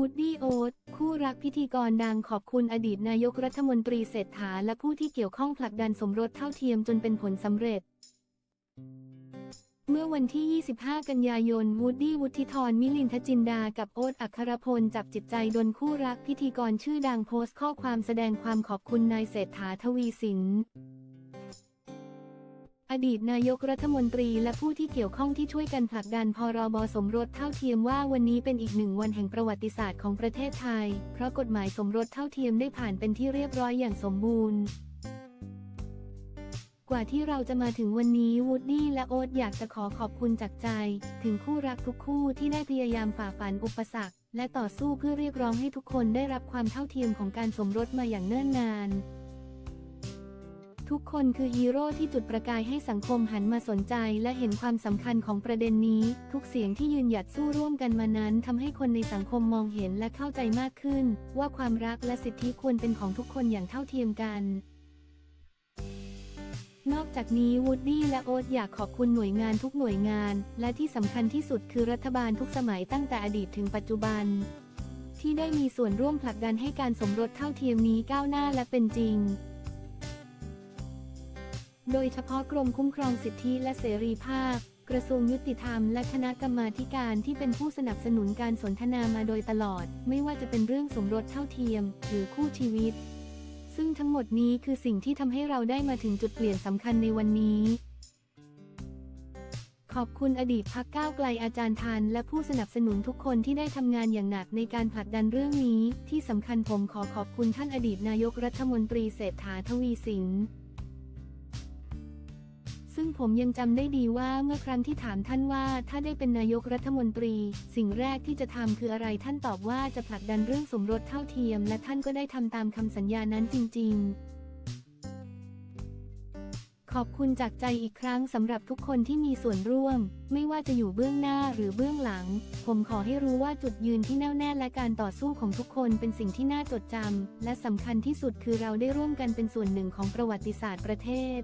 ูดดี้โอตคู่รักพิธีกรดังขอบคุณอดีตนายกรัฐมนตรีเศรษฐาและผู้ที่เกี่ยวข้องผลักดันสมรสเท่าเทียมจนเป็นผลสำเร็จ เมื่อวันที่ 25 กันยายน วูดดี้วุฒิธรมิลินทจินดา กับโอ๊ตอัครพล จับจิตใจดนคู่รักพิธีกรชื่อดังโพสต์ข้อความแสดงความขอบคุณนายเศรษฐาทวีสิน อดีตนายกรัฐมนตรีและผู้ที่เกี่ยวข้องที่ช่วยกันผลักดันพรบสมรสเท่าเทียมว่าวันนี้เป็นอีกหนึ่งวันแห่งประวัติศาสตร์ของประเทศไทย เพราะกฎหมายสมรสเท่าเทียมได้ผ่านเป็นที่เรียบร้อยอย่างสมบูรณ์ กว่าที่เราจะมาถึงวันนี้วูดดี้และโอ๊ตอยากจะขอขอบคุณจากใจ ถึงคู่รักทุกคู่ที่ได้พยายามฝ่าฟันอุปสรรค และต่อสู้เพื่อเรียกร้องให้ทุกคนได้รับความเท่าเทียมของการสมรสมาอย่างเนิ่นนาน ทุกคนคือฮีโร่ที่จุดประกายให้สังคมหันมาสนใจและเห็นความสำคัญของประเด็นนี้ ทุกเสียงที่ยืนหยัดสู้ร่วมกันมานั้นทำให้คนในสังคมมองเห็นและเข้าใจมากขึ้น ว่าความรักและสิทธิควรเป็นของทุกคนอย่างเท่าเทียมกันนอกจากนี้วูดดี้และโอ๊ตอยากขอบคุณหน่วยงานทุกหน่วยงาน และที่สำคัญที่สุดคือรัฐบาลทุกสมัยตั้งแต่อดีตถึงปัจจุบัน ที่ได้มีส่วนร่วมผลักดันให้การสมรสเท่าเทียมนี้ก้าวหน้าและเป็นจริง โดยเฉพาะกรมคุ้มครองสิทธิและเสรีภาพ กระทรวงยุติธรรมและคณะกรรมาการที่เป็นผู้สนับสนุนการสนทนามาโดยตลอด ไม่ว่าจะเป็นเรื่องสมรสเท่าเทียม หรือคู่ชีวิต ซึ่งทั้งหมดนี้คือสิ่งที่ทำให้เราได้มาถึงจุดเปลี่ยนสำคัญในวันนี้ขอบคุณอดีตพักก้าวไกลอาจารย์ทันและผู้สนับสนุนทุกคนที่ได้ทำงานอย่างหนักในการผลักดันเรื่องนี้ ที่สำคัญผมขอขอบคุณท่านอดีตนายกรัฐมนตรีเศรษฐาทวีสิน ซึ่งผมยังจำได้ดีว่าเมื่อครั้งที่ถามท่านว่าถ้าได้เป็นนายกรัฐมนตรี สิ่งแรกที่จะทำคืออะไรท่านตอบว่าจะผลักดันเรื่องสมรสเท่าเทียม และท่านก็ได้ทำตามคำสัญญานั้นจริง ๆขอบคุณจากใจอีกครั้งสำหรับทุกคนที่มีส่วนร่วม ไม่ว่าจะอยู่เบื้องหน้าหรือเบื้องหลัง ผมขอให้รู้ว่าจุดยืนที่แน่วแน่และการต่อสู้ของทุกคนเป็นสิ่งที่น่าจดจำและสำคัญที่สุดคือเราได้ร่วมกันเป็นส่วนหนึ่งของประวัติศาสตร์ประเทศ